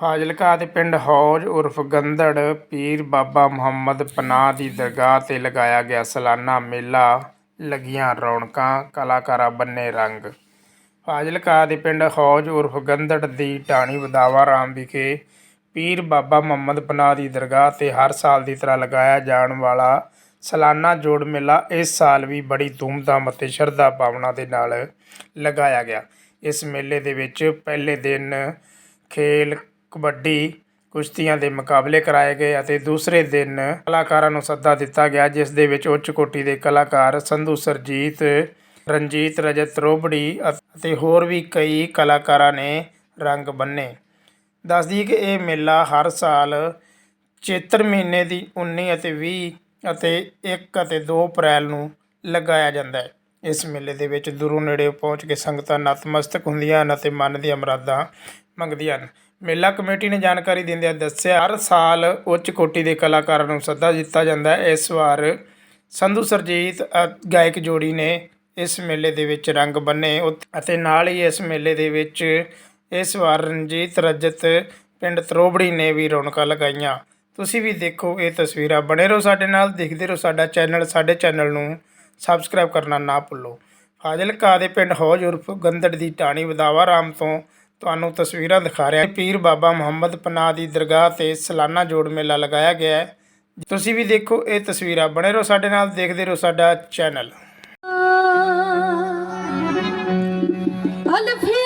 ਫਾਜ਼ਿਲਕਾ ਦੇ ਪਿੰਡ ਹੌਜ ਉਰਫ ਗੰਧੜ ਪੀਰ ਬਾਬਾ ਮੁਹੰਮਦ ਪਨਾਹ ਦੀ ਦਰਗਾਹ ਤੇ ਲਗਾਇਆ ਗਿਆ ਸਾਲਾਨਾ ਮੇਲਾ ਲੱਗੀਆਂ ਰੌਣਕਾਂ, ਕਲਾਕਾਰਾਂ ਬੰਨੇ ਰੰਗ। ਫਾਜ਼ਿਲਕਾ ਦੇ ਪਿੰਡ ਹੌਜ ਉਰਫ ਗੰਦੜ ਦੀ ਢਾਣੀ ਵਦਾਵਾ ਰਾਮ ਵਿਖੇ ਪੀਰ ਬਾਬਾ ਮੁਹੰਮਦ ਪਨਾਹ ਦੀ ਦਰਗਾਹ ਤੇ ਹਰ ਸਾਲ ਦੀ ਤਰ੍ਹਾਂ ਲਗਾਇਆ ਜਾਣ ਵਾਲਾ ਸਾਲਾਨਾ ਜੋੜ ਮੇਲਾ ਇਸ ਸਾਲ ਵੀ ਬੜੀ ਧੂਮਧਾਮ ਅਤੇ ਸ਼ਰਧਾ ਭਾਵਨਾ ਦੇ ਨਾਲ ਲਗਾਇਆ ਗਿਆ। ਇਸ ਮੇਲੇ ਦੇ ਵਿੱਚ ਪਹਿਲੇ ਦਿਨ ਖੇਲ ਕਬੱਡੀ ਕੁਸ਼ਤੀਆਂ ਦੇ ਮੁਕਾਬਲੇ ਕਰਵਾਏ ਗਏ ਅਤੇ ਦੂਸਰੇ ਦਿਨ ਕਲਾਕਾਰਾਂ ਨੂੰ ਸੱਦਾ ਦਿੱਤਾ ਗਿਆ, ਜਿਸ ਦੇ ਵਿੱਚ ਉੱਚ ਕੋਟੀ ਦੇ ਕਲਾਕਾਰ ਸੰਧੂ, ਸਰਜੀਤ, ਰਣਜੀਤ, ਰਜਤ, ਰੋਬੜੀ ਅਤੇ ਹੋਰ ਵੀ ਕਈ ਕਲਾਕਾਰਾਂ ਨੇ ਰੰਗ ਬੰਨੇ। ਦੱਸਦੀ ਕਿ ਇਹ ਮੇਲਾ ਹਰ ਸਾਲ ਚੇਤਰ ਮਹੀਨੇ ਦੀ 19 ਅਤੇ 20 ਅਤੇ 1 ਅਤੇ 2 ਅਪ੍ਰੈਲ ਨੂੰ ਲਗਾਇਆ ਜਾਂਦਾ ਹੈ। ਇਸ ਮੇਲੇ ਦੇ ਵਿੱਚ ਦੂਰੋਂ ਨੇੜੇ ਪਹੁੰਚ ਕੇ ਸੰਗਤਾਂ ਨਤਮਸਤਕ ਹੁੰਦੀਆਂ ਹਨ ਅਤੇ ਮਨ ਦੀਆਂ ਮੁਰਾਦਾਂ ਮੰਗਦੀਆਂ ਹਨ। ਮੇਲਾ ਕਮੇਟੀ ਨੇ ਜਾਣਕਾਰੀ ਦਿੰਦਿਆਂ ਦੱਸਿਆ ਹਰ ਸਾਲ ਉੱਚ ਕੋਟੀ ਦੇ ਕਲਾਕਾਰਾਂ ਨੂੰ ਸੱਦਾ ਦਿੱਤਾ ਜਾਂਦਾ ਹੈ। ਇਸ ਵਾਰ ਸੰਧੂ ਸਰਜੀਤ ਅ, ਗਾਇਕ ਜੋੜੀ ਨੇ ਇਸ ਮੇਲੇ ਦੇ ਵਿੱਚ ਰੰਗ ਬੰਨੇ ਉਤ- ਅਤੇ ਨਾਲ ਹੀ ਇਸ ਮੇਲੇ ਦੇ ਵਿੱਚ ਇਸ ਵਾਰ ਰਣਜੀਤ ਰਜਤ ਪਿੰਡ ਤਰੋਬੜੀ ਨੇ ਵੀ ਰੌਣਕਾਂ ਲਗਾਈਆਂ। ਤੁਸੀਂ ਵੀ ਦੇਖੋ ਇਹ ਤਸਵੀਰਾਂ। ਬਣੇ ਰਹੋ ਸਾਡੇ ਨਾਲ ਦੇਖਦੇ ਰਹੋ ਸਾਡਾ ਚੈਨਲ। ਸਾਡੇ ਚੈਨਲ ਨੂੰ ਸਬਸਕ੍ਰਾਈਬ ਕਰਨਾ ਨਾ ਭੁੱਲੋ। ਫਾਜ਼ਿਲਕਾ ਦੇ ਪਿੰਡ ਹੌਜ ਉਰਫ ਗੰਦੜ ਦੀ ਢਾਣੀ ਵਧਾਵਾ ਰਾਮ ਤੋਂ ਤੁਹਾਨੂੰ ਤਸਵੀਰਾਂ ਦਿਖਾ ਰਿਹਾ ਪੀਰ ਬਾਬਾ ਮੁਹੰਮਦ ਪਨਾਹ ਦੀ ਦਰਗਾਹ ਤੇ ਸਾਲਾਨਾ ਜੋੜ ਮੇਲਾ ਲਗਾਇਆ ਗਿਆ ਹੈ। ਤੁਸੀਂ ਵੀ ਦੇਖੋ ਇਹ ਤਸਵੀਰਾਂ। ਬਣੇ ਰਹੋ ਸਾਡੇ ਨਾਲ, ਦੇਖਦੇ ਰਹੋ ਸਾਡਾ ਚੈਨਲ। ਅਲਫੀ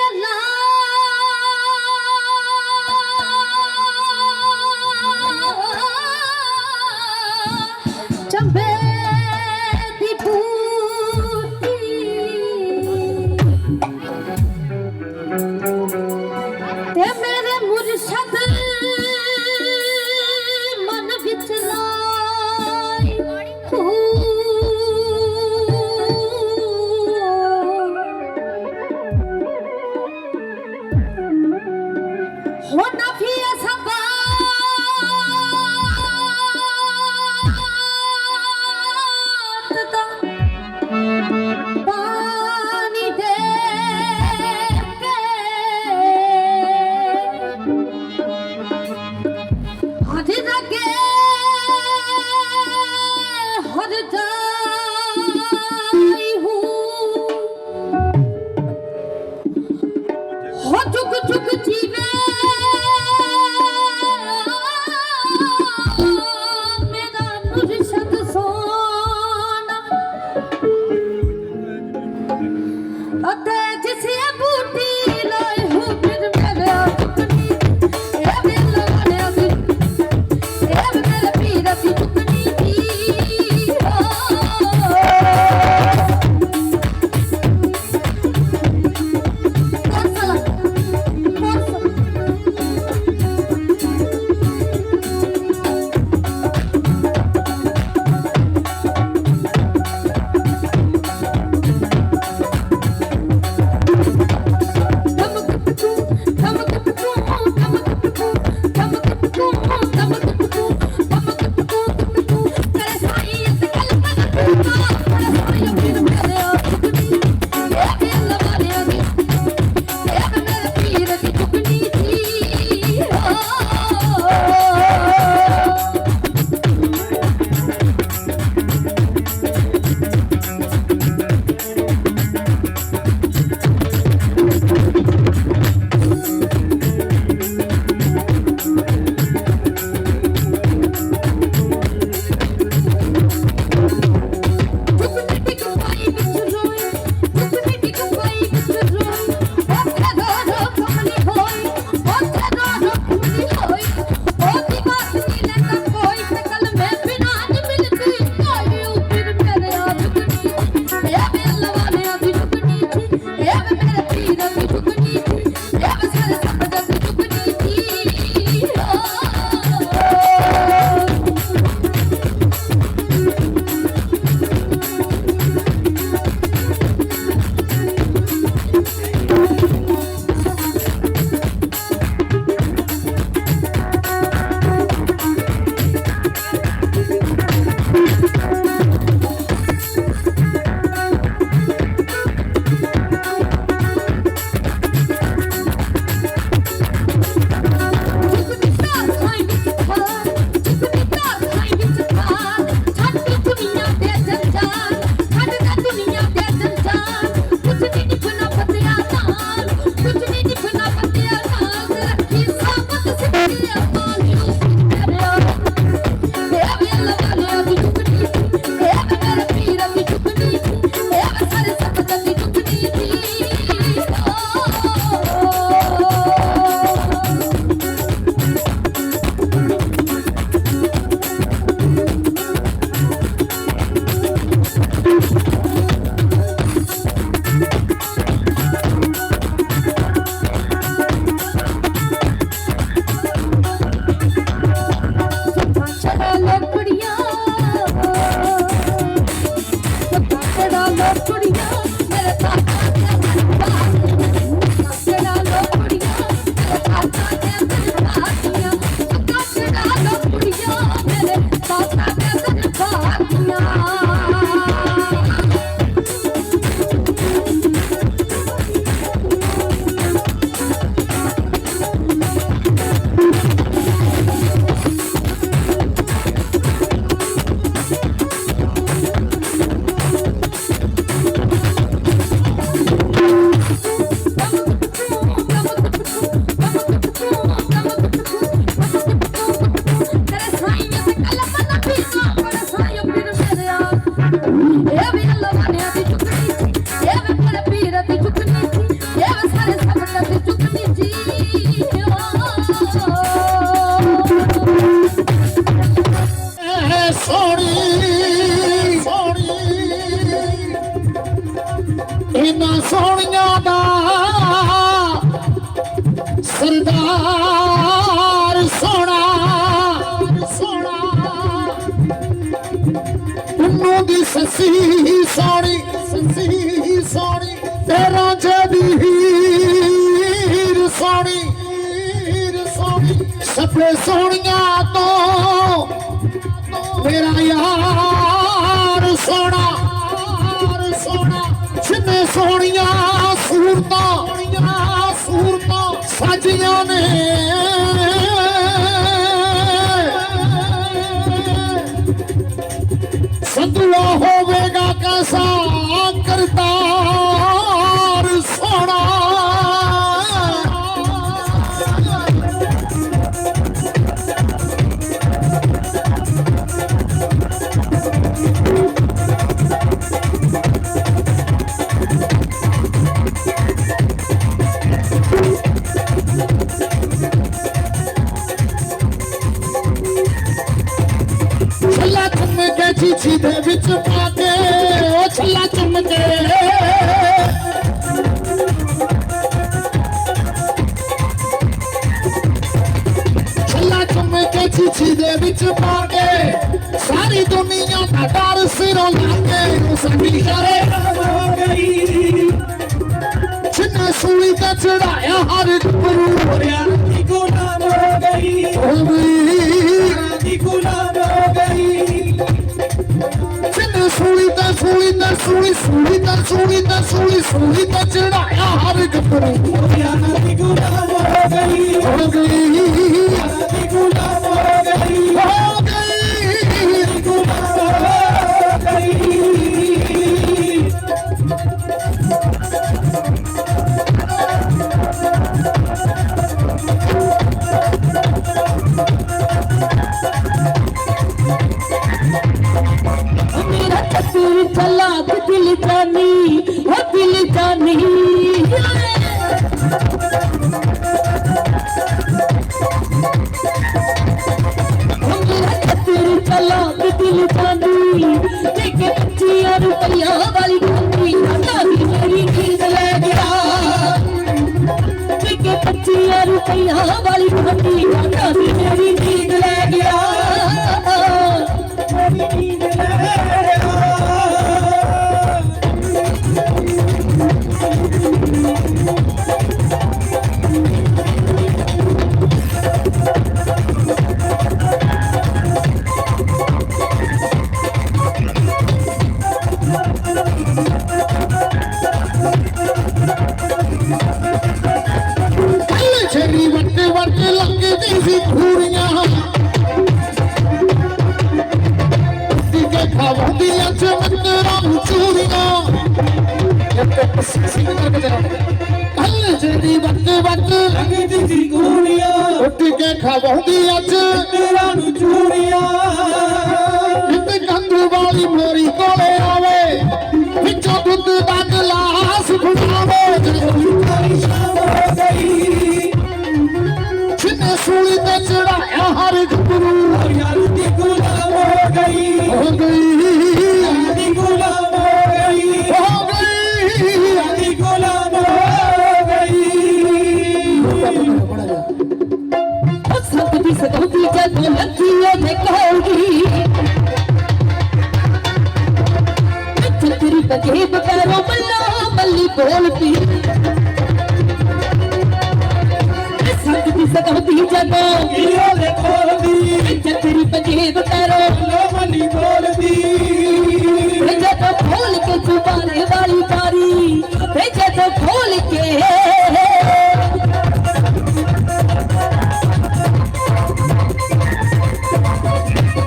ਤੋਂ ਮੇਰਾ ਯਾਰ ਸੋਣਾ ਯਾਰ ਸੋਹਣਾ। ਜਿੰਨੇ ਸੋਹਣੀਆਂ ਸੂਰਤਾਂ ਸੂਰਤਾਂ ਸਾਜੀਆਂ ਨੇ। ਵਿੱਚ ਪਾ ਕੇ ਸਾਰੀ ਦੁਨੀਆ ਦਾ ਡਰ ਸਿਰੋਂ ਲਾ ਕੇ ਸਾਡੀ ਕਰੇ ਜਿੰਨੇ ਸੂਲੀ ਤੇ ਚੜਾਇਆ ਹਰ ਗੁਰੂ ਹੋਇਆ ਹੋ ਗਈ ਜਿੰਨੇ ਸੂਲੀ ਤੇ ਸੂਲੀ ਤੇ ਸੂਲੀ ਸੂਲੀ ਤੇ ਸੂਲੀ ਤੇ ਸੂਲੀ ਸੂਲੀ ਤੇ ਚੜਾਇਆ ਹਰ ਗੱਭਰੂ ਹੋ ਗਈ ਹੋ ਗਈ मेरा कसूर चला तो दिल जानी वो दिल जानी मेरा कसूर चला तो दिल जानी लेके पच्चिया रुपया वाली गानी नानी मेरी नींद ले गया लेके पच्चिया रुपया वाली गानी नानी मेरी नींद ले गया ਲੱਗਦੀ ਸੀ ਖੂਰੀਆਂ ਟਿਕੇ ਖਾਵੰਦੀਆਂ ਚ ਮਿੱਤਰਾਂ ਨੂੰ ਚੂਰੀਆਂ ਕੱਲ ਛੇਰੀ ਵੱਟ ਵੱਟ ਉੱਠ ਕੇ ਖਾਵੰਦੀਆਂ ਚ ਇੱਕ ਕੰਦੂ ਵਾਲੀ ਮੋਰੀ ਕੋਲੇ ਆਵੇ। ਵਿੱਚੋਂ ਦੁੱਧ ਦਾ ਗਲਾਸ ਫੜਾਵੇ ਜਿੰਨੇ ਗਈ ਹੋ ਗਈ। ਸੰਤ ਦੀ ਸਦੌਤੀ ਜਦੋਂ ਲੱਗੀ ਉਹਨੇ ਕਹੋਗੀ ਮਿੱਠ ਤੇਰੀ ਬਗੇ ਬਕਰੋ ਬੱਲਾ ਬੱਲੀ ਬੋਲਦੀ ਸੰਤ ਦੀ ਸਦੌਤੀ ਜਦੋਂ ਮਿੱਠ ਤੇਰੀ ਬਗੇ ਬਕਰੋ ਜਦੋਂ ਖੋਲ ਕੇ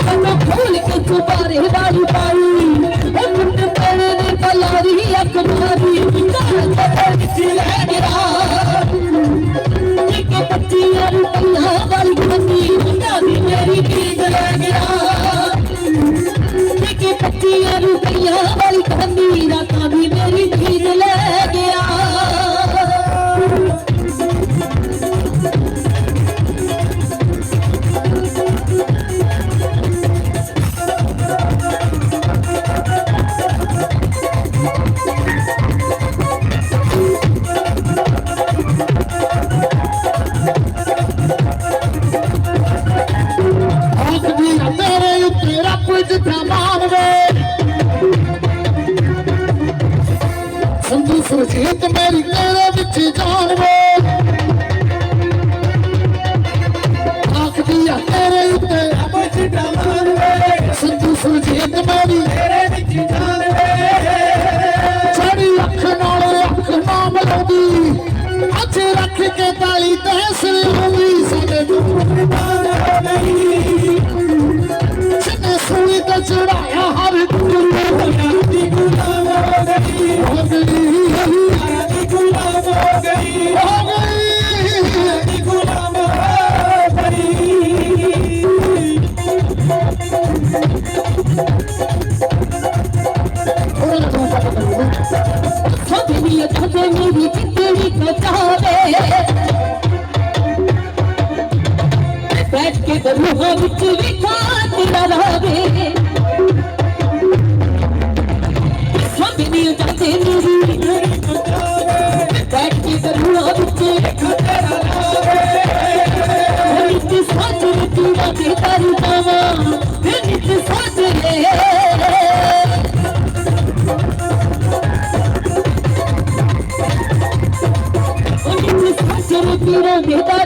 ਕੰਨੋਂ ਖੋਲ ਕੇ ਚੁਬਾਰੇ ਵਾਲੀ ਪਾਈ ਉਹ ਮੁੰਡ ਪੈਣੇ ਨੇ ਕਲਾਰੀ ਅੱਖ ਮਾਰੀ ਕਾਰ ਤੇ ਵਿੱਚ ਲੈ ਗਿਆ ਇੱਕ ਪੱਤੀਆਂ ਰੁਪਈਆ ਵਾਲੀ ਕੰਨੀ ਮੁੰਡਾ ਵੀ ਮੇਰੀ ਨੀਂਦ ਲੈ ਗਿਆ ਇੱਕ ਰੁਪਈਆ ਵਾਲੀ ਕੰਨੀ ਰਾਤਾਂ ਵੀ ਮੇਰੀ ਨੀਂਦ ਲੈ ਗਿਆ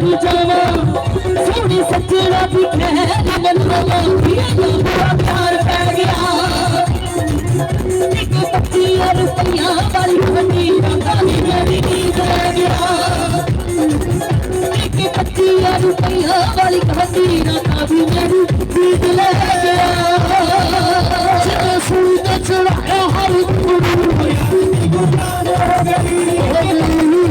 ਪੀਰਾਂ ਦੇ ਸੋਹਣੀ ਸੱਜਣਾ ਦੀ ਖੈਰ ਮੰਨਵਾ ਪੀਰਾਂ ਪਿਆਰ ਪੈ ਗਿਆ। ਇੱਕ ਪੱਚੀਆਂ ਰੁਪਈਆਂ ਵਾਲੀ ਖੰਡੀ ਰੰਗਾਂ ਮੇਰੀ ਨੀਂਦ ਲੈ ਗਿਆ। ਇੱਕ ਪੱਚੀਆਂ ਰੁਪਈਆਂ ਵਾਲੀ ਖੰਡੀ ਰੰਗਾਂ ਮੇਰੀ ਨੀਂਦ ਲੈ ਗਿਆ। ਜਿੰਨੇ ਸੂਲੀ ਤੇ ਚੜਾਇਆ ਹਰ ਗੁਰੂ ਦੀ ਗੁਲਾਮ ਹੋ ਗਈ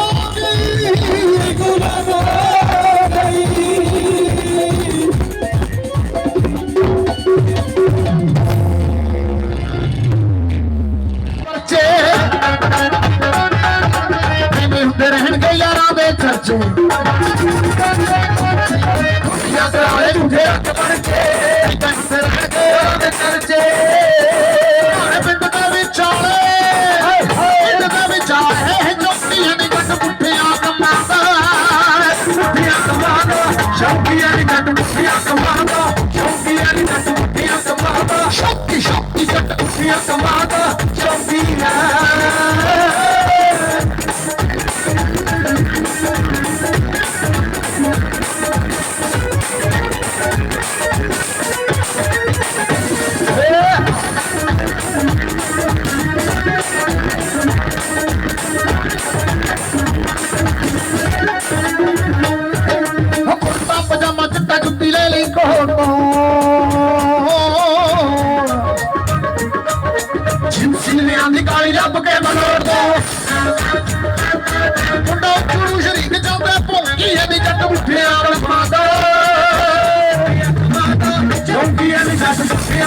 ਯਾਰਾਂ ਦੇ ਖਰਚੇ ਝੂਠੇ ਅੱਖ ਬਣ ਕੇ ਦੱਸ ਰਹਿਣਗੇ ਯਾਰਾਂ ਦੇ ਖਰਚੇ ਹਰ ਪਿੰਡ ਦੇ ਵਿਚਾਲੇ ਪਿੰਡ ਦੇ ਵਿਚਾਲੇ ਹੈ ਚੌਕੀਆਂ ਦੀ ਗੱਡ ਪੁੱਠੀਆਂ ਕੰਮਾਂ ਦਾ ਕਮਾਦਾ ਕੰਮਾਂ ਦਾ ਸ਼ੌਕੀਆਂ ਦੀ ਗੱਡ ਪੁੱਠੀਆਂ ਕੰਮਾਂ ਦਾ ਦੀ ਗੱਡ ਪੁੱਠੀਆਂ ਕੰਮਾਂ ਸ਼ੌਕੀ ਸ਼ੌਕੀ ਗੱਡ ਪੁੱਠੀਆਂ ਕੰਮਾਂ ਦਾ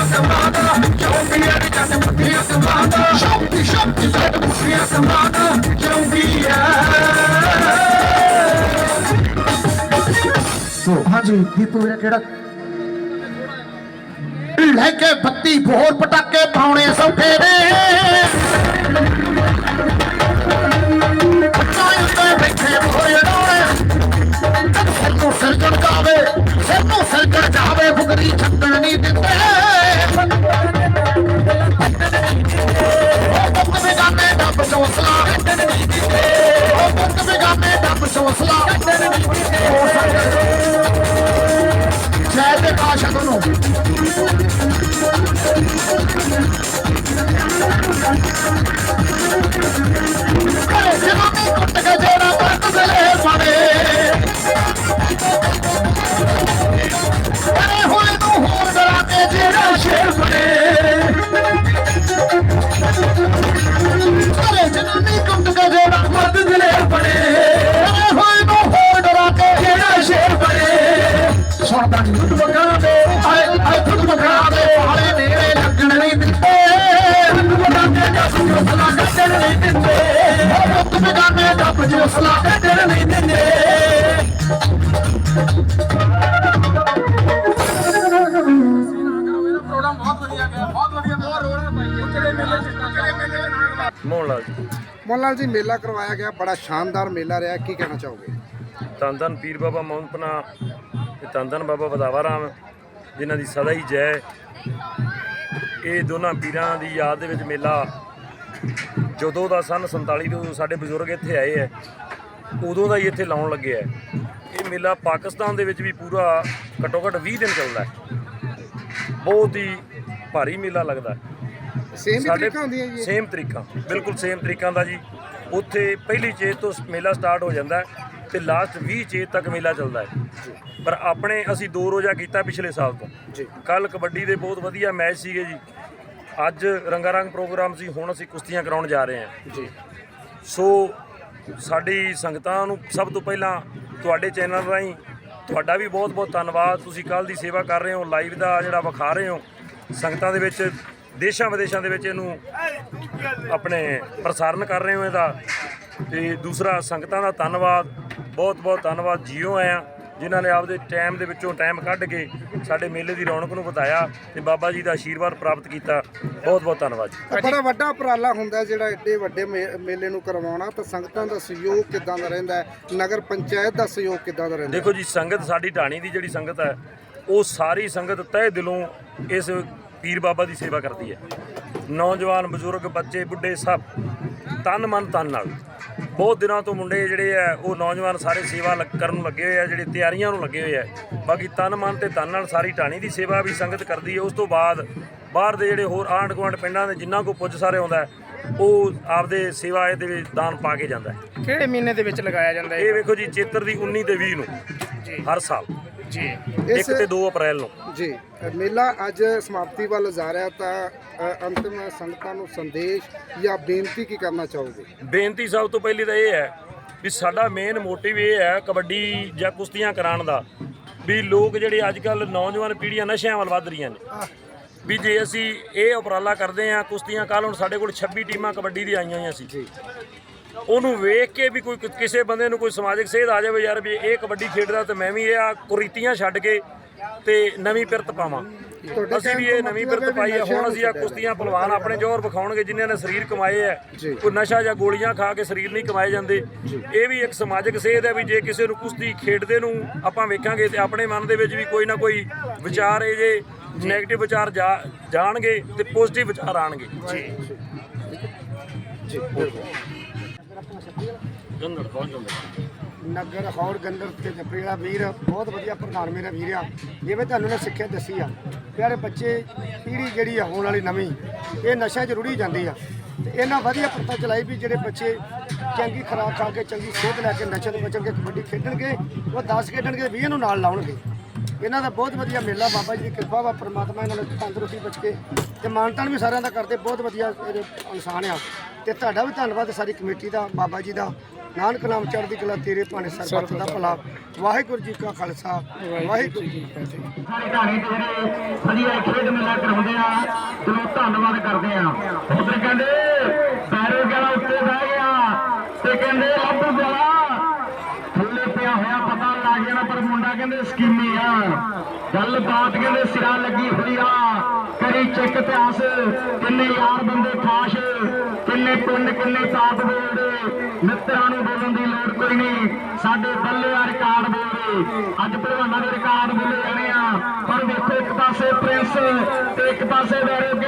ਜੱਟ ਮੁੱਠਿਆਂ ਕਮਾਦਾ ਜੱਟ ਮੁੱਠਿਆਂ ਕਮਾਦਾ ਸ਼ੌਕੀ ਸ਼ੌਕੀ ਜੱਟ ਮੁੱਠਿਆਂ ਕਮਾਦਾ ਚੌਂਕੀਆਂ ਸੋ ਹਾਂਜੀ, ਦੀਪੂ ਵੀਰੇ ਕਿਹੜਾ? ਲੈ ਕੇ ਬੱਤੀ ਬੋਰ ਪਟਾਕੇ ਪਾਉਣੇ ਸੌਖੇ ਨੇ। ਚਾਹੇ ਉੱਤੇ ਬੈਠੇ ਹੋਏ ਡੋਲੇ ਸਿਰ ਨੂੰ ਸਿਰ ਜਾਵੇ ਸਿਰ ਨੂੰ ਸਿਰ ਚੜ ਜਾਵੇ ਫੁਕਰੀ ਛੱਡਣ ਨਹੀਂ ਦਿੰਦੇ। ਉਹ ਪੁੱਤ ਬੇਗਾਨੇ ਡੱਬ ਚੋਸਲਾ ਉਹ ਫੜੇ ਸੁਣਦਾ ਆਏ ਆਏ ਟੁੱਟ ਹਾਲੇ ਨੇੜੇ ਲੱਗਣ ਨਹੀਂ ਦਿੰਦੇ ਟੁੱਟ ਬਗਾਣੇ ਦਾ ਸੁਣੋ ਕੱਢਣ ਨਹੀਂ ਦਿੰਦੇ ਉਹ ਟੁੱਟ ਦਾ ਜੋ ਕੱਢਣ ਨਹੀਂ ਦਿੰਦੇ ਮੋਹਨ ਲਾਲ ਜੀ ਮੋਹਨ ਲਾਲ ਜੀ ਮੇਲਾ ਕਰਵਾਇਆ ਗਿਆ, ਬੜਾ ਸ਼ਾਨਦਾਰ ਮੇਲਾ ਰਿਹਾ, ਕੀ ਕਹਿਣਾ ਚਾਹੋਗੇ? ਧੰਨ ਧੰਨ ਪੀਰ ਬਾਬਾ ਮੋਹਨਪਨਾ ਤੇ ਧੰਨ ਬਾਬਾ ਬਦਾਵਾ ਰਾਮ ਜਿਨ੍ਹਾਂ ਦੀ ਸਦਾ ਹੀ ਜੈ। ਇਹ ਦੋਨਾਂ ਪੀਰਾਂ ਦੀ ਯਾਦ ਦੇ ਵਿੱਚ ਮੇਲਾ ਜਦੋਂ ਦਾ ਸਨ 47 ਤੋਂ ਸਾਡੇ ਬਜ਼ੁਰਗ ਇੱਥੇ ਆਏ ਹੈ ਉਦੋਂ ਦਾ ਹੀ ਇੱਥੇ ਲਾਉਣ ਲੱਗੇ ਹੈ ਇਹ ਮੇਲਾ ਪਾਕਿਸਤਾਨ ਦੇ ਵਿੱਚ ਵੀ ਪੂਰਾ ਘੱਟੋ ਘੱਟ 20 ਦਿਨ ਚੱਲਦਾ ਬਹੁਤ ਹੀ ਭਾਰੀ ਮੇਲਾ ਲੱਗਦਾ ਸੇਮ ਤਰੀਕਾ ਹੁੰਦੀਆਂ ਜੀ? ਸੇਮ ਤਰੀਕਾ ਬਿਲਕੁਲ ਸੇਮ ਤਰੀਕਾਂ ਦਾ ਜੀ। ਉੱਥੇ ਪਹਿਲੀ ਚੇਤ ਤੋਂ ਮੇਲਾ ਸਟਾਰਟ ਹੋ ਜਾਂਦਾ ਹੈ ਤੇ ਲਾਸਟ 20 ਚੇਤ ਤੱਕ ਮੇਲਾ ਚੱਲਦਾ ਹੈ। ਪਰ ਆਪਣੇ ਅਸੀਂ ਦੋ ਰੋਜ਼ਾ ਕੀਤਾ ਪਿਛਲੇ ਸਾਲ ਤੋਂ। ਜੀ। ਕੱਲ ਕਬੱਡੀ ਦੇ ਬਹੁਤ ਵਧੀਆ ਮੈਚ ਸੀਗੇ ਜੀ। ਅੱਜ ਰੰਗਾਰੰਗ ਪ੍ਰੋਗਰਾਮ ਸੀ ਹੁਣ ਅਸੀਂ ਕੁਸ਼ਤੀਆਂ ਕਰਾਉਣ ਜਾ ਰਹੇ ਹਾਂ। ਜੀ। ਸੋ ਸਾਡੀ ਸੰਗਤਾਂ ਨੂੰ ਸਭ ਤੋਂ ਪਹਿਲਾਂ ਤੁਹਾਡੇ ਚੈਨਲ ਰਾਹੀਂ ਤੁਹਾਡਾ ਵੀ ਬਹੁਤ-ਬਹੁਤ ਧੰਨਵਾਦ। ਤੁਸੀਂ ਕੱਲ ਦੀ ਸੇਵਾ ਕਰ ਰਹੇ ਹੋ ਲਾਈਵ ਦਾ ਜਿਹੜਾ ਵਿਖਾ ਰਹੇ ਹੋ। ਸੰਗਤਾਂ ਦੇ ਵਿੱਚ ਦੇਸ਼ਾਂ ਵਿਦੇਸ਼ਾਂ ਦੇ ਵਿੱਚ ਇਹਨੂੰ ਆਪਣੇ ਪ੍ਰਸਾਰਨ ਕਰ ਰਹੇ ਹੋ ਇਹਦਾ। ਤੇ ਦੂਸਰਾ ਸੰਗਤਾਂ ਦਾ ਧੰਨਵਾਦ। ਬਹੁਤ-ਬਹੁਤ ਧੰਨਵਾਦ। ਜੀਓ ਆਇਆਂ ਜਿਨ੍ਹਾਂ ਨੇ ਆਪਦੇ ਟਾਈਮ ਦੇ ਵਿੱਚੋਂ ਟਾਈਮ ਕੱਢ ਕੇ ਸਾਡੇ ਮੇਲੇ ਦੀ ਰੌਣਕ ਨੂੰ ਵਧਾਇਆ ਤੇ ਬਾਬਾ ਜੀ ਦਾ ਆਸ਼ੀਰਵਾਦ ਪ੍ਰਾਪਤ ਕੀਤਾ। ਬਹੁਤ-ਬਹੁਤ ਧੰਨਵਾਦ ਜੀ। ਬੜਾ ਵੱਡਾ ਉਪਰਾਲਾ ਹੁੰਦਾ ਜਿਹੜਾ ਏਡੇ ਵੱਡੇ ਮੇਲੇ ਨੂੰ ਕਰਵਾਉਣਾ ਤਾਂ ਸੰਗਤਾਂ ਦਾ ਸਹਿਯੋਗ ਕਿੱਦਾਂ ਦਾ ਰਹਿੰਦਾ ਹੈ? ਨਗਰ ਪੰਚਾਇਤ ਦਾ ਸਹਿਯੋਗ ਕਿੱਦਾਂ ਦਾ ਰਹਿੰਦਾ ਦੇਖੋ ਜੀ ਸੰਗਤ ਸਾਡੀ ਢਾਣੀ ਦੀ ਜਿਹੜੀ ਸੰਗਤ ਹੈ ਉਹ ਸਾਰੀ ਸੰਗਤ ਤਹਿ ਦਿਲੋਂ ਇਸ ਪੀਰ ਬਾਬਾ ਦੀ ਸੇਵਾ ਕਰਦੀ ਹੈ। ਨੌਜਵਾਨ ਬਜ਼ੁਰਗ ਬੱਚੇ ਬੁੱਢੇ ਸਭ ਤਨ ਮਨ ਤਨ ਨਾਲ। ਬਹੁਤ ਦਿਨਾਂ ਤੋਂ ਮੁੰਡੇ ਜਿਹੜੇ ਆ ਉਹ ਨੌਜਵਾਨ ਸਾਰੇ ਸੇਵਾ ਕਰਨ ਨੂੰ ਲੱਗੇ ਹੋਏ ਆ ਜਿਹੜੇ ਤਿਆਰੀਆਂ ਨੂੰ ਲੱਗੇ ਹੋਏ ਆ। ਬਾਕੀ ਤਨ ਮਨ ਤੇ ਤਨ ਨਾਲ ਸਾਰੀ ਢਾਣੀ ਦੀ ਸੇਵਾ ਵੀ ਸੰਗਤ ਕਰਦੀ ਹੈ ਉਸ ਤੋਂ ਬਾਅਦ ਬਾਹਰ ਦੇ ਜਿਹੜੇ ਹੋਰ ਆਂਢ ਗੁਆਂਢ ਪਿੰਡਾਂ ਦੇ ਜਿੰਨਾ ਕੋ ਪੁੱਜ ਸਾਰੇ ਆਉਂਦਾ ਉਹ ਆਪਦੇ ਸੇਵਾ ਇਹਦੇ ਵਿੱਚ ਦਾਨ ਪਾ ਕੇ ਜਾਂਦਾ ਕਿਹੜੇ ਮਹੀਨੇ ਦੇ ਵਿੱਚ ਲਗਾਇਆ ਜਾਂਦਾ ਇਹ? ਵੇਖੋ ਜੀ ਚੇਤਰ ਦੀ 19 ਤੇ 20 ਨੂੰ ਹਰ ਸਾਲ। ਜੀ। 1 ਤੇ 2 ਅਪ੍ਰੈਲ ਨੂੰ। ਜੀ ਮੇਲਾ ਅੱਜ ਸਮਾਪਤੀ ਵੱਲ ਜਾ ਰਿਹਾ ਤਾਂ ਅ, ਅੰਤਿਮ ਸੰਗਤਾਂ ਨੂੰ ਸੰਦੇਸ਼ ਜਾਂ ਬੇਨਤੀ ਕੀ ਕਰਨਾ ਚਾਹੋਗੇ? ਬੇਨਤੀ ਸਭ ਤੋਂ ਪਹਿਲੀ ਤਾਂ ਇਹ ਹੈ ਵੀ ਸਾਡਾ ਮੇਨ ਮੋਟਿਵ ਇਹ ਹੈ ਕਬੱਡੀ ਜਾਂ ਕੁਸ਼ਤੀਆਂ ਕਰਾਉਣ ਦਾ ਵੀ ਲੋਕ ਜਿਹੜੇ ਅੱਜ ਕੱਲ ਨੌਜਵਾਨ ਪੀੜ੍ਹੀਆਂ ਨਸ਼ਿਆਂ ਵੱਲ ਵੱਧ ਰਹੀਆਂ ਨੇ। ਵੀ ਜੇ ਅਸੀਂ ਇਹ ਉਪਰਾਲਾ ਕਰਦੇ ਹਾਂ ਕੁਸ਼ਤੀਆਂ ਕੱਲ ਹੁਣ ਸਾਡੇ ਕੋਲ 26 ਟੀਮਾਂ ਕਬੱਡੀ ਦੀ ਆਈਆਂ ਹੋਈਆਂ ਸੀ। ਜੀ। ਉਹਨੂੰ ਵੇਖ ਕੇ ਵੀ ਕੋਈ ਕਿਸੇ ਬੰਦੇ ਨੂੰ ਕੋਈ ਸਮਾਜਿਕ ਸੇਧ ਆ ਜਾਵੇ ਯਾਰ ਵੀ ਇਹ ਕਬੱਡੀ ਖੇਡਦਾ ਤੇ ਮੈਂ ਵੀ ਇਹ ਆ ਕੁਰੀਤੀਆਂ ਛੱਡ ਕੇ ਤੇ ਨਵੀਂ ਪਿਰਤ ਪਾਵਾਂ। ਅਸੀਂ ਵੀ ਇਹ ਨਵੀਂ ਪਿਰਤ ਪਾਈ ਹੈ ਹੁਣ ਅਸੀਂ ਆ ਕੁਸ਼ਤੀਆਂ ਪਹਿਲਵਾਨ ਆਪਣੇ ਜੋਰ ਵਿਖਾਉਣਗੇ ਜਿਨ੍ਹਾਂ ਨੇ ਸਰੀਰ ਕਮਾਏ ਹੈ। ਕੋਈ ਨਸ਼ਾ ਜਾਂ ਗੋਲੀਆਂ ਖਾ ਕੇ ਸਰੀਰ ਨਹੀਂ ਕਮਾਏ ਜਾਂਦੇ। ਇਹ ਵੀ ਇੱਕ ਸਮਾਜਿਕ ਸੇਧ ਹੈ ਵੀ ਜੇ ਕਿਸੇ ਨੂੰ ਕੁਸ਼ਤੀ ਖੇਡਦੇ ਨੂੰ ਆਪਾਂ ਵੇਖਾਂਗੇ ਤੇ ਆਪਣੇ ਮਨ ਦੇ ਵਿੱਚ ਵੀ ਕੋਈ ਨਾ ਕੋਈ ਵਿਚਾਰ ਇਹ ਜੇ ਨੈਗੇਟਿਵ ਵਿਚਾਰ ਜਾ- ਜਾਣਗੇ ਤੇ ਪੋਜ਼ਿਟਿਵ ਵਿਚਾਰ ਆਣਗੇ। ਜੀ। ਜੀ। ਗੰਦਰ, ਬਹੁਤ ਗੰਦਰ। ਨਗਰ ਹੌਰ ਗੰਦਰ ਤੇ ਜਪਰੀਲਾ ਵੀਰ, ਬਹੁਤ ਵਧੀਆ ਪ੍ਰਧਾਨ ਮੇਰਾ ਵੀਰ ਆ। ਜਿਵੇਂ ਤੁਹਾਨੂੰ ਨੇ ਸਿੱਖਿਆ ਦੱਸੀ ਆ, ਪਿਆਰੇ ਬੱਚੇ, ਪੀੜ੍ਹੀ ਜਿਹੜੀ ਆ, ਹੋਣ ਵਾਲੀ ਨਵੀਂ, ਇਹ ਨਸ਼ਿਆਂ 'ਚ ਰੁੜੀ ਜਾਂਦੀ ਆ। ਤੇ ਇਹਨਾਂ ਵਧੀਆ ਪ੍ਰਥਾ ਚਲਾਈ ਵੀ ਜਿਹੜੇ ਬੱਚੇ ਚੰਗੀ ਖੁਰਾਕ ਖਾ ਕੇ, ਚੰਗੀ ਸਿਹਤ ਲੈ ਕੇ ਨਸ਼ੇ ਤੋਂ ਬਚਣਗੇ, ਕਬੱਡੀ ਖੇਡਣਗੇ, ਉਹ 10 ਖੇਡਣਗੇ 20 ਨੂੰ ਨਾਲ ਲਾਉਣਗੇ। ਇਹਨਾਂ ਦਾ ਬਹੁਤ ਵਧੀਆ ਮੇਲਾ ਬਾਬਾ ਜੀ ਦੀ ਕਿਰਪਾ ਵਾ ਪ੍ਰਮਾਤਮਾ ਇਹਨਾਂ ਨੂੰ ਤੰਦਰੁਸਤੀ ਬਚ ਕੇ ਤੇ ਮਾਨਤਾਨ ਵੀ ਸਾਰਿਆਂ ਦਾ ਕਰਦੇ ਬਹੁਤ ਵਧੀਆ ਇਹਦੇ ਇਨਸਾਨ ਆ। ਤੇ ਤੁਹਾਡਾ ਵੀ ਧੰਨਵਾਦ ਸਾਰੀ ਕਮੇਟੀ ਦਾ ਬਾਬਾ ਜੀ ਦਾ। ਨਾਨਕ ਨਾਮ ਚੜ੍ਹਦੀ ਕਲਾ ਤੇਰੇ ਭਾਣੇ ਸਰਬੱਤ ਦਾ ਭਲਾ। ਵਾਹਿਗੁਰੂ ਜੀ ਕਾ ਖਾਲਸਾ ਵਾਹਿਗੁਰੂ ਜੀ ਕੀ ਫਤਿਹ। ਸਾਰੀ ਢਾਣੀ ਦੇ ਜਿਹੜੇ ਵਧੀਆ ਖੇਡ ਮੇਲਾ ਕਰਾਉਂਦੇ ਆ ਚਲੋ ਧੰਨਵਾਦ ਕਰਦੇ ਆ। ਉਧਰ ਕਹਿੰਦੇ ਪੈਰੋ ਗਲਾ ਉੱਤੇ ਬਹਿ ਗਿਆ। ਤੇ ਕਹਿੰਦੇ ਲੱਭ ਗਲਾ ਪਤਾ ਪਰ ਮੁੰਡਾ ਕਹਿੰਦੇ ਸਕੀਮੀ ਆ। ਗੱਲ ਬਾਤ ਕਹਿੰਦੇ ਸਿਰਾਂ ਲੱਗੀ ਹੋਈ ਆ। ਕਰੀ ਚੈੱਕ ਇਤਿਹਾਸ, ਕਿੰਨੇ ਯਾਰ ਬੰਦੇ ਖਾਸ, ਕਿੰਨੇ ਪੁੰਨ ਕਿੰਨੇ ਤਾਪ ਬੋਲਦੇ। ਮਿੱਤਰਾਂ ਨੂੰ ਬੋਲਣ ਦੀ ਲੋੜ ਕੋਈ ਨਹੀਂ। ਸਾਡੇ ਬੱਲੇ ਆ ਰਿਕਾਰਡ ਬੋਲਦੇ ਅੱਜ ਪਹਿਲਵਾਨਾਂ ਦੇ ਰਿਕਾਰਡ ਬੋਲੇ ਜਾਣੇ ਆ। ਪਰ ਵੇਖੋ ਇੱਕ ਪਾਸੇ ਪ੍ਰਿੰਸ ਤੇ ਇੱਕ ਪਾਸੇ ਵੈਰੋ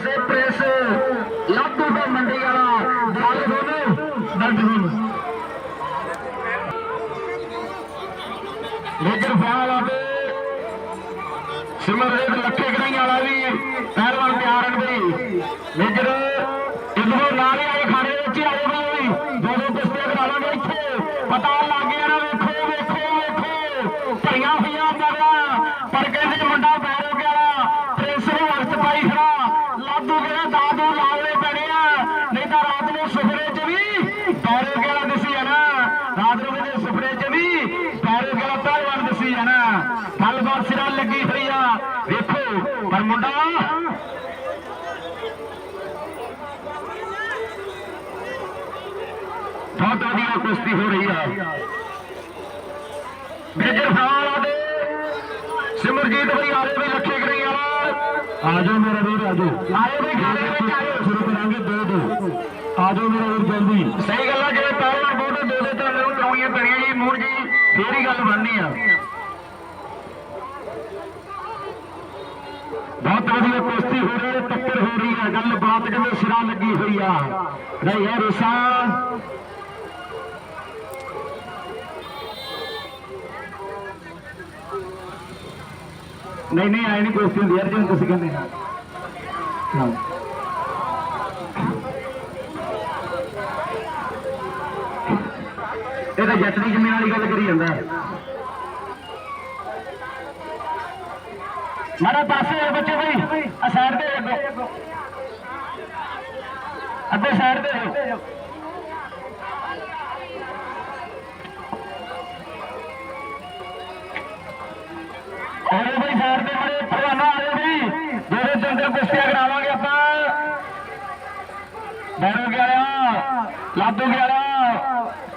ਪਾਸੇ ਪ੍ਰੈਸ ਲਾਧੂ ਦਾ ਮੰਡੀ ਵਾਲਾ ਗੱਲ ਸੁਣੋ ਦਰਦ ਸੁਣੋ ਲੇਕਿਨ ਫਾਲ ਆਵੇ ਸਿਮਰ ਰੇਤ ਲੱਖ ਕੁਸ਼ਤੀ ਹੋ ਰਹੀ ਆ। ਮੇਜਰ ਫਾਲਾ ਦੇ। ਸਿਮਰਜੀਤ ਬਈ ਆਲੇ ਵੀ ਲੱਖੇ ਕਰੀ ਵਾਲਾ ਆ ਜਾਓ ਮੇਰਾ ਵੀਰ ਆ ਜਾਓ। ਆਏ ਵੀ ਖਾਣੇ ਵਿੱਚ ਆਇਓ ਸ਼ੁਰੂ ਕਰਾਂਗੇ ਦੋ ਦੋ। ਆ ਜਾਓ ਮੇਰਾ ਵੀਰ ਜਲਦੀ। ਸਹੀ ਗੱਲ ਆ ਜਿਹੜੇ ਪਹਿਲਾਂ ਬਹੁਤ ਦੋ ਦੋ ਤਾਂ ਨੂੰ ਕਰਾਉਣੀਆਂ ਪੈਣੀਆਂ ਜੀ ਮੂਰ ਜੀ ਫੇਰ ਹੀ ਗੱਲ ਬਣਨੀ ਆ। ਬਹੁਤ ਵਧੀਆ ਕੁਸ਼ਤੀ ਹੋ ਰਹੀ ਹੈ ਟੱਕਰ ਹੋ ਰਹੀ ਹੈ ਗੱਲ ਬਾਤ ਕਹਿੰਦੇ ਸਿਰਾਂ ਲੱਗੀ ਹੋਈ ਆ। ਨਹੀਂ ਯਾਰ ਇਸਾ ਨਹੀਂ ਨਹੀਂ ਆਏ ਨਹੀਂ ਕੁਸ਼ਤੀ ਹੁੰਦੀ ਯਾਰ, ਜਿਵੇਂ ਤੁਸੀਂ ਕਹਿੰਦੇ ਹਾਂ। ਇਹ ਤਾਂ ਜੱਟ ਦੀ ਜ਼ਮੀਨ ਵਾਲੀ ਗੱਲ ਕਰੀ ਜਾਂਦਾ। ਮਾਰਾ ਪਾਸੇ ਆ ਬੱਚੇ ਬਈ ਆ ਸਾਈਡ ਤੇ ਅੱਗੇ ਅੱਗੇ ਸਾਈਡ ਤੇ ਹੋ ਲਾਦੋ ਗਿਆਰਾ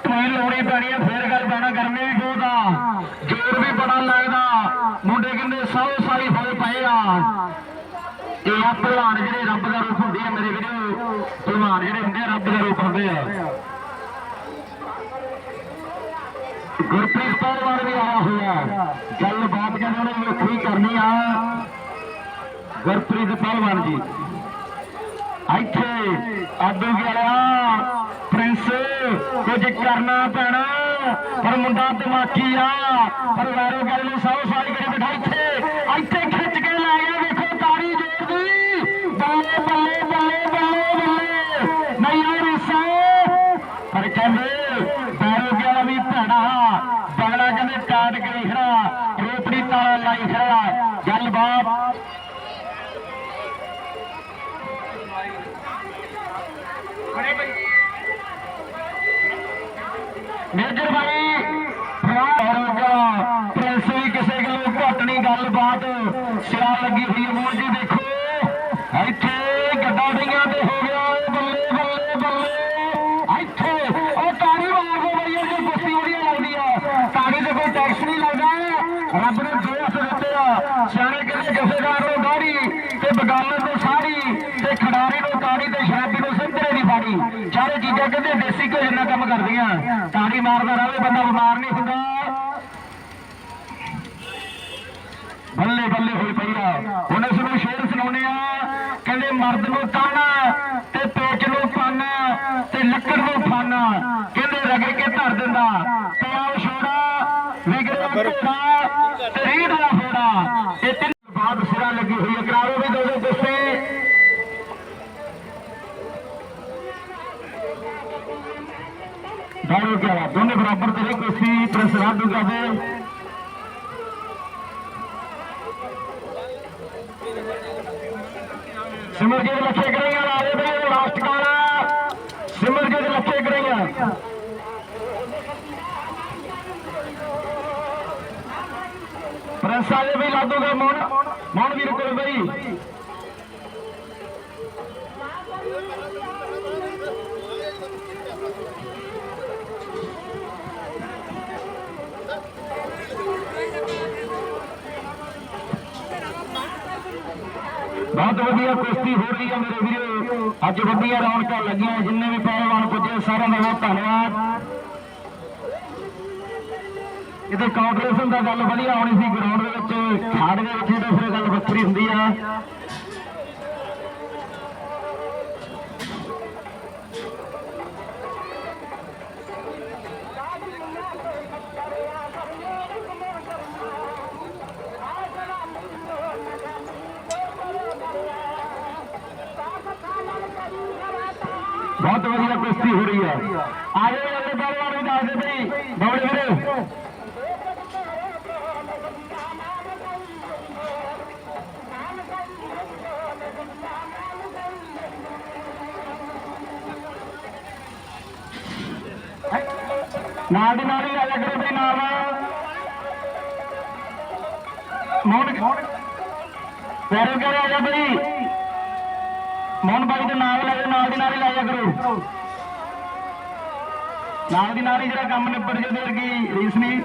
ਟੂਈ ਲਾਉਣੀ ਪੈਣੀ ਆ, ਫੇਰ ਗੱਲ ਪੈਣਾ ਗਰਮੀ ਵੀ ਬਹੁਤ ਆ। ਜ਼ੋਰ ਵੀ ਬੜਾ ਲੱਗਦਾ। ਮੁੰਡੇ ਕਹਿੰਦੇ ਸੌ ਸਾਈ ਹੋਏ ਪਏ ਆ। ਇਹ ਆ ਭਲਵਾਨ ਜਿਹੜੇ ਰੱਬ ਦਾ ਰੂਪ ਹੁੰਦੇ ਆ ਮੇਰੇ ਵੀਰੋ। ਭਲਵਾਨ ਜਿਹੜੇ ਹੁੰਦੇ ਆ, ਰੱਬ ਦਾ ਰੂਪ ਹੁੰਦੇ ਆ। ਗੁਰਪ੍ਰੀਤ ਪਹਿਲਵਾਨ ਵੀ ਆਇਆ ਹੋਇਆ। ਗੱਲ ਬਾਤ ਕਹਿੰਦੇ ਉਹਨੇ ਵੱਖਰੀ ਕਰਨੀ ਆ। ਗੁਰਪ੍ਰੀਤ ਪਹਿਲਵਾਨ ਜੀ। ਇੱਥੇ ਆਦੂ ਗਿਆ ਪ੍ਰਿੰਸ, ਕੁਝ ਕਰਨਾ ਪੈਣਾ। ਪਰ ਮੁੰਡਾ ਦਿਮਾਗੀ ਆ। ਪਰ ਵੈਰੋ ਗੱਲ ਨੂੰ ਸੌ ਸਾਰੀ ਕਰੇ ਬਿਠਾ ਇੱਥੇ। ਇੱਥੇ ਖਿਡਾਰੀ ਤੇ ਸ਼ਰਾਬੀ ਨੂੰ ਸਿੰਤਰੇ ਦੀ ਫਾੜੀ ਚਾਰੇ ਚੀਜ਼ਾਂ ਕਹਿੰਦੇ ਦੇਸੀ ਘਿਓ ਜਿੰਨਾ ਕੰਮ ਕਰਦੀਆਂ। ਤਾੜੀ ਮਾਰਦਾ ਰਹੇ, ਬੰਦਾ ਬਿਮਾਰ ਨਹੀਂ ਹੁੰਦਾ। ਬੱਲੇ ਬੱਲੇ ਹੋਈ ਪਈ ਆ। ਹੁਣ ਇਸ ਨੂੰ ਸ਼ੇਰ ਸੁਣਾਉਣੇ ਆ, ਕਹਿੰਦੇ ਮਰਦ ਨੂੰ ਤਾਣਾ ਤੇ ਪੇਚ ਨੂੰ ਪਾਣਾ ਤੇ ਲੱਕੜ ਨੂੰ ਫਾਨਾ ਦਾਰੂ ਕਿਆ ਦੋਨੇ ਬਰਾਬਰ ਤੇ ਰਹੀ ਕੁਸ਼ਤੀ ਪ੍ਰੈਸ ਰਾਡੂ ਕਰਦੇ ਸਿਮਰਜੀਤ ਲੱਖੇ ਕਰਈਆਂ ਲਾਵੇ ਬਈ ਲਾਸਟ ਕਾਲਾ ਸਿਮਰਜੀਤ ਲੱਖੇ ਕਰਈਆਂ ਪ੍ਰੈਸ ਵਾਲੇ ਵੀ ਲਾਦੂਗਾ ਮੋਣ ਮੋਣ ਵੀਰ ਕੋਲ ਬਈ। ਬਹੁਤ ਵਧੀਆ ਕੁਸ਼ਤੀ ਹੋ ਰਹੀ ਹੈ ਮੇਰੇ ਵੀਰੋ। ਅੱਜ ਵੱਡੀਆਂ ਰੌਣਕਾਂ ਲੱਗੀਆਂ, ਜਿੰਨੇ ਵੀ ਪਹਿਲਵਾਨ ਪੁੱਜੇ, ਸਾਰਿਆਂ ਦਾ ਬਹੁਤ ਧੰਨਵਾਦ। ਇਹਦੇ ਕਾਉਂਟਰੇਸ਼ਨ ਦਾ ਗੱਲ ਵਧੀਆ ਹੋਣੀ ਸੀ ਗਰਾਊਂਡ ਦੇ ਵਿੱਚ ਖਾੜ ਦੇ ਵਿੱਚ ਤਾਂ ਫਿਰ ਗੱਲ ਵੱਖਰੀ ਹੁੰਦੀ ਆ। ਵਧੀਆ ਹੋ ਰਹੀ ਆ ਆਜੋ ਅਗਲੇ ਪਹਿਲਵਾਨ ਨੂੰ ਦੱਸ ਦੇ ਬਈ ਬਬੜੇ ਵੀਰੇ। ਨਾਲ ਦੀ ਨਾਲ ਹੀ ਆ ਜਾ ਕਰੋ ਬਈ ਨਾਲ ਮੋਹਨ ਪੈਰੋ ਕਹਿ ਆ ਜਾ ਬਈ? ਮੋਹਨ ਬਾਈ ਦੇ ਨਾਲ ਲੈ ਜਾਓ, ਨਾਲ ਦੀ ਨਾਲ ਹੀ ਲੈ ਜਾ ਕਰੋ। ਨਾਲ ਦੀ ਨਾਲ ਹੀ ਜਿਹੜਾ ਕੰਮ ਨਿਬੜ ਜੇ ਦੇਰ ਕੀ ਰੀਸ ਨਹੀਂ।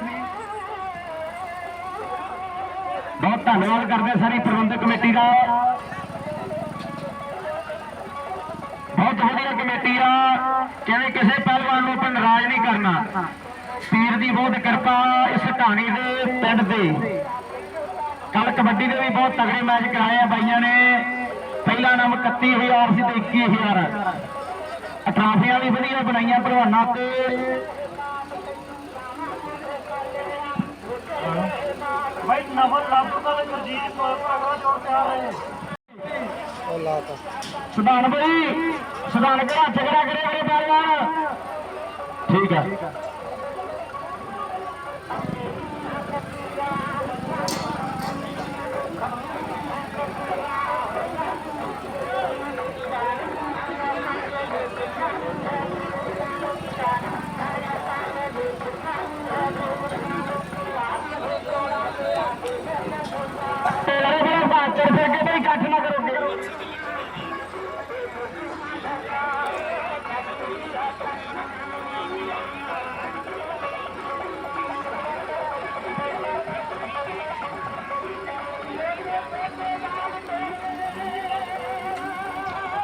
ਬਹੁਤ ਧੰਨਵਾਦ ਕਰਦੇ ਸਾਰੀ ਪ੍ਰਬੰਧਕ ਕਮੇਟੀ ਦਾ। ਬਹੁਤ ਵਧੀਆ ਕਮੇਟੀ ਆ। ਕਿਵੇਂ ਕਿਸੇ ਪਹਿਲਵਾਨ ਨੂੰ ਆਪਾਂ ਨਾਰਾਜ਼ ਨਹੀਂ ਕਰਨਾ। ਪੀਰ ਦੀ ਬਹੁਤ ਕਿਰਪਾ ਇਸ ਢਾਣੀ ਦੇ ਪਿੰਡ ਦੇ। ਕੱਲ ਕਬੱਡੀ ਦੇ ਵੀ ਬਹੁਤ ਤਗੜੇ ਮੈਚ ਕਰਾਏ ਆ ਬਾਈਆਂ ਨੇ। ਪਹਿਲਾ ਨਾਮ 31000 ਸੀ ਤੇ 21000 ਟਰਾਫੀਆਂ ਵੀ ਵਧੀਆ ਬਣਾਈਆਂ ਭਲਵਾਨਾਂ ਤੇ। ਭਾਈ ਨਵਲ ਲੱਭ ਦਾ ਗੁਰਜੀਤ ਪ੍ਰਗਵਾ ਜੋੜ ਕੇ ਆ ਰਹੇ ਸੁਧਾਨ ਬਈ ਸੁਧਾਨ ਕਿਹੜਾ ਝਗੜਾ ਕਰੇ ਮੇਰੇ ਪਹਿਲਵਾਨ ਠੀਕ ਹੈ